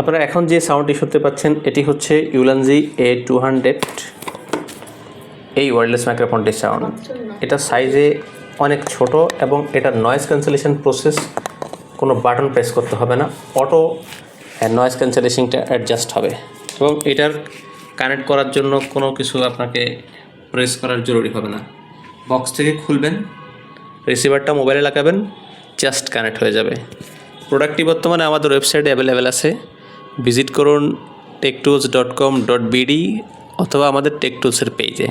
আপনারা এখন যে সাউন্ডটি শুনতে পাচ্ছেন, এটি হচ্ছে ইউলানজি এ টু হান্ড্রেড এই ওয়্যারলেস মাইক্রোফোনটির সাউন্ড এটা সাইজে অনেক ছোট এবং এটার নয়েজ ক্যান্সেলেশন প্রসেস কোনো বাটন প্রেস করতে হবে না। অটো নয়েজ ক্যান্সেলেশনটা অ্যাডজাস্ট হবে। এবং এটার কানেক্ট করার জন্য কোনো কিছু আপনাকে প্রেস করার জরুরি হবে না। বক্স থেকে খুলবেন রিসিভারটা মোবাইলে লাগাবেন জাস্ট কানেক্ট হয়ে যাবে। প্রোডাক্টটি বর্তমানে আমাদের ওয়েবসাইটে অ্যাভেলেবেল আছে। ভিজিট করুন tech tools dot com dot BD অথবা আমাদের টেকটুলসের পেজে